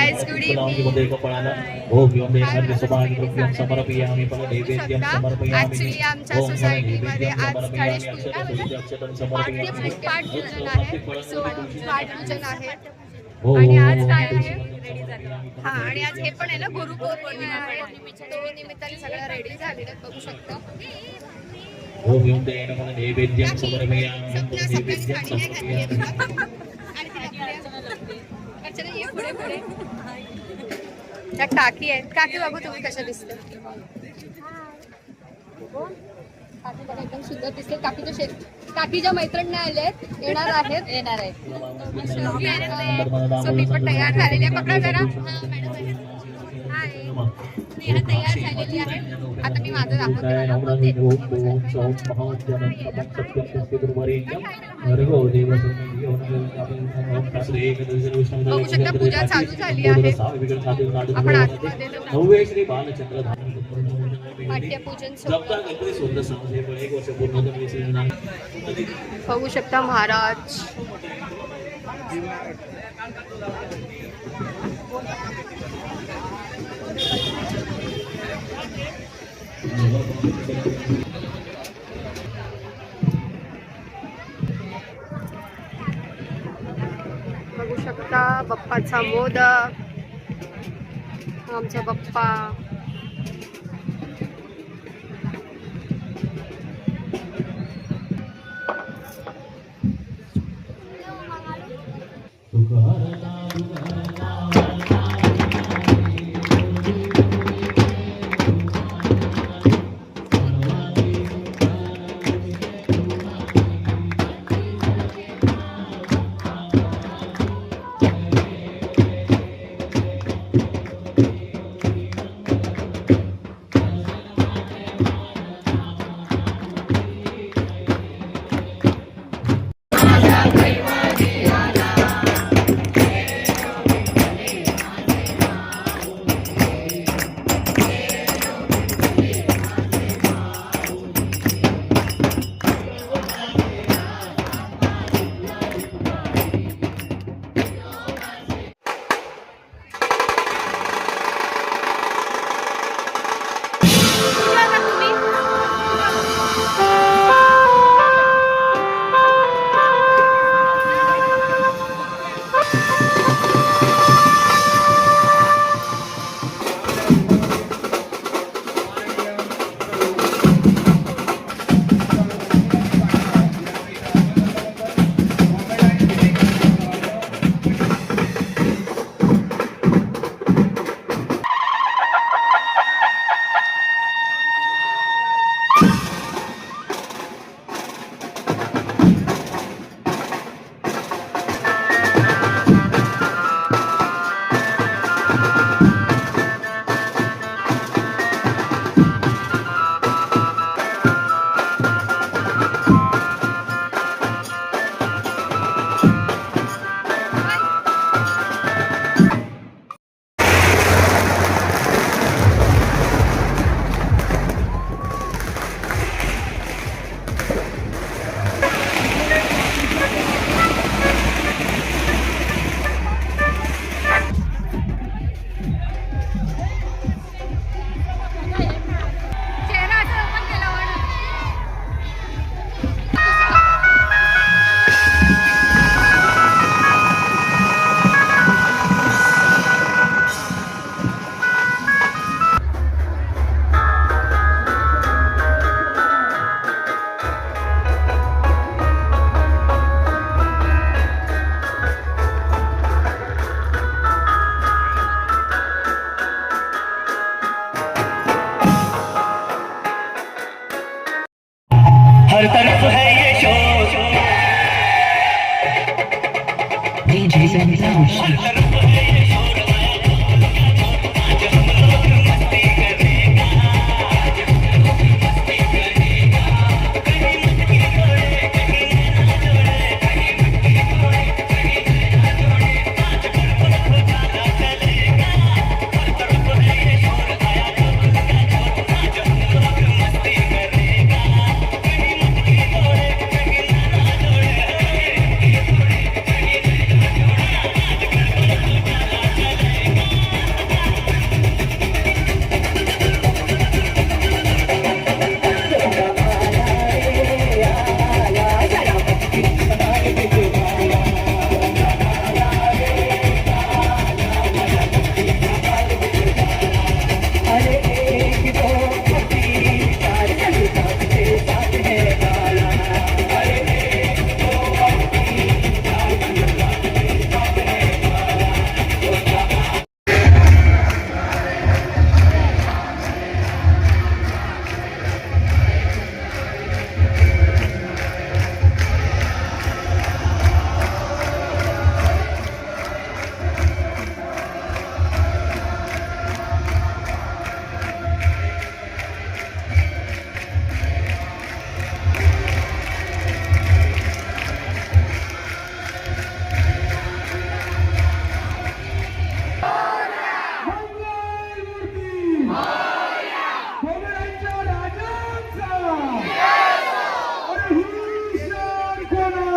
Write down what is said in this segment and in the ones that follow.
guys, good evening. Actually, आमच्या सोसायटीमध्ये आज गणेश पाठपूजन आहे सो पाठपूजन आहे आणि आज काय आहे हा आणि आज हे पण आहे ना गुरु पौर्णिमा आहे निमित्ताने सगळं रेडी झालेलं बघू शकता ओम ओम देन फल नैवेद्यं समर्पयामि अर्चना ये पुढे पुढे. त्या काकी आहेत. काकी बाबू तुम्ही कशा दिसते काकी एकदम सुंदर दिसते काकीच्या शेत काकीच्या मैत्रिणी आले आहेत. येणार आहेत. येणार आहेत. सो मी पण तयार झालेली आहे. पकडा जरा. मॅडम आहे. हाय. स्नेहा तयार झालेली आहे. आता मी माझं शकता, पूजा चालू झाली आहे. आपण आतमध्ये पाठ्यपूजन बघू शकता Maharaj. Bagusya kita bapad sa moda. bapak.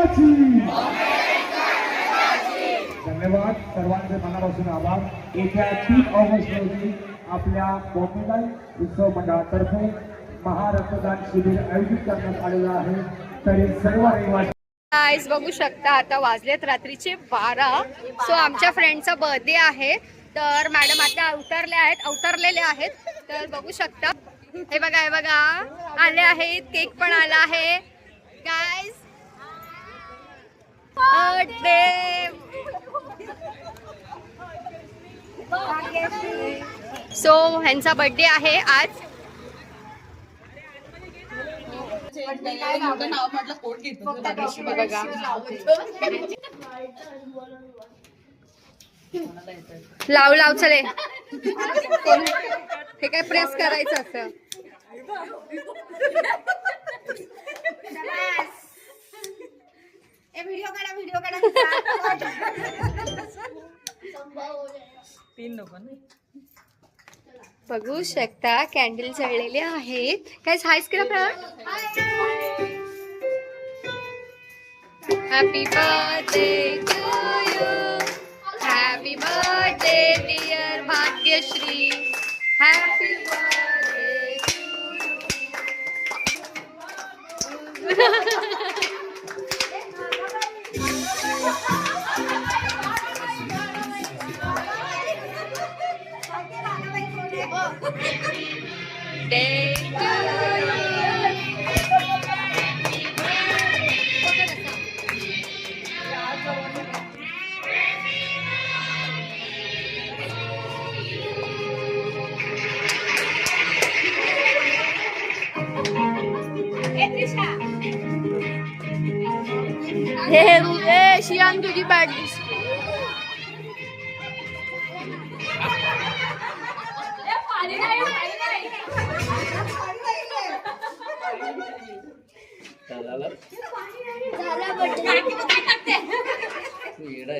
जगाची धन्यवाद. सर्वांचे मनापासून आभार. येत्या तीन ऑगस्ट रोजी आपल्या बॉम्बेलाल उत्सव मंडळातर्फे महारक्तदान शिबिर आयोजित करण्यात आलेलं आहे. तरी सर्व रहिवासी गाईज बघू शकता आता वाजलेत रात्रीचे बारा. सो आमच्या फ्रेंडचा बर्थडे आहे. तर मॅडम आता अवतरले आहेत अवतरलेले आहेत. तर बघू शकता. हे बघा हे बघा. आले आहेत केक पण आला आहे. गाईज सो ह्यांचा बर्थडे आहे आज. लाव लाव चले. हे काय प्रेस करायचं असं? बघू शकता कॅन्डल जळलेले आहेत. काय हायस केला happy birthday happy birthday dear Bhagyashree happy birthday day हे हे शियान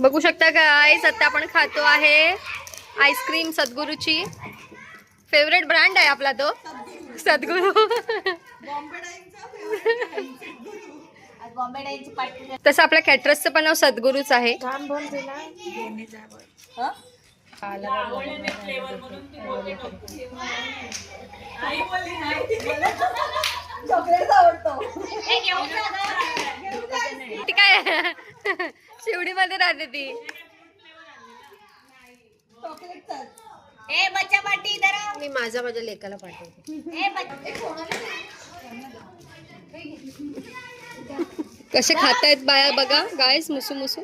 बघू शकता गाईज आता आपण खातो आहे आईस्क्रीम सद्गुरूची. फेवरेट ब्रँड आहे आपला तो. सद्गुरू. तसं आपल्या कॅटरसचं पण नाव सद्गुरूच आहे. चॉकलेट काय शिवडीमध्ये राहते ती. ए बच्चा पार्टी इधर. मी माझ्या माझ्या लेकाला पाठवते. ए बच्चा. कसे खातायत बाया? बघा गायस मुसू मुसू.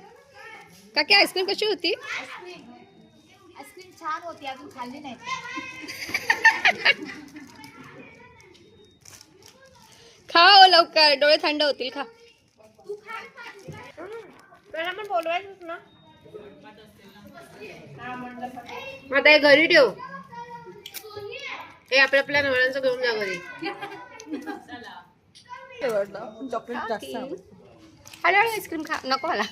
काकी आईस्क्रीम कशी होती? आईस्क्रीम छान होती अजून खाल्ली नाही खा हो लवकर. डोळे थंड होतील खा. आता हे घरी ठेव. हे आपल्या आपल्या नवऱ्यांचं घेऊन जा घरी. हळूहळू आईस्क्रीम खा नको मला.